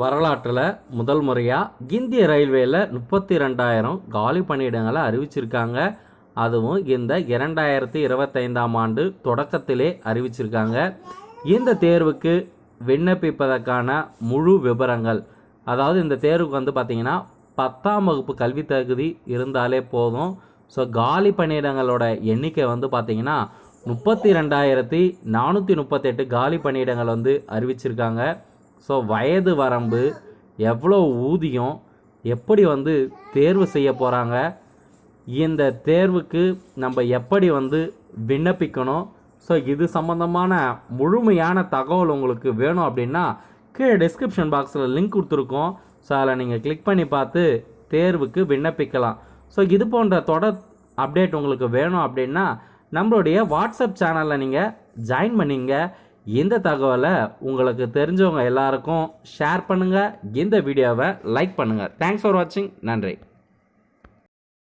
வரலாற்றில் முதல் முறையாக இந்திய ரயில்வேயில் முப்பத்தி ரெண்டாயிரம் காலி பணியிடங்களை அறிவிச்சிருக்காங்க. அதுவும் இந்த இரண்டாயிரத்தி இருபத்தைந்தாம் ஆண்டு தொடக்கத்திலே அறிவிச்சிருக்காங்க. இந்த தேர்வுக்கு விண்ணப்பிப்பதற்கான முழு விவரங்கள் அதாவது இந்த தேர்வுக்கு வந்து பார்த்திங்கன்னா பத்தாம் வகுப்பு கல்வி தகுதி இருந்தாலே போதும். ஸோ காலி பணியிடங்களோட எண்ணிக்கை வந்து பார்த்திங்கன்னா முப்பத்தி ரெண்டாயிரத்தி நானூற்றி முப்பத்தெட்டு காலி பணியிடங்கள் வந்து அறிவிச்சிருக்காங்க. ஸோ வயது வரம்பு எவ்வளோ ஊதியம் எப்படி வந்து தேர்வு செய்ய போகிறாங்க இந்த தேர்வுக்கு நம்ம எப்படி வந்து விண்ணப்பிக்கணும்? ஸோ இது சம்மந்தமான முழுமையான தகவல் உங்களுக்கு வேணும் அப்படின்னா கீழே டிஸ்கிரிப்ஷன் பாக்ஸில் லிங்க் கொடுத்துருக்கோம். ஸோ அதில் நீங்கள் கிளிக் பண்ணி பார்த்து தேர்வுக்கு விண்ணப்பிக்கலாம். ஸோ இது போன்ற தொடர் அப்டேட் உங்களுக்கு வேணும் அப்படின்னா நம்மளுடைய வாட்ஸ்அப் சேனலில் நீங்கள் ஜாயின் பண்ணிங்க. இந்த தகவலை உங்களுக்கு தெரிஞ்சவங்க எல்லாருக்கும் ஷேர் பண்ணுங்கள் இந்த வீடியோவை லைக் பண்ணுங்கள் தேங்க்ஸ் ஃபார் வாட்சிங் நன்றி.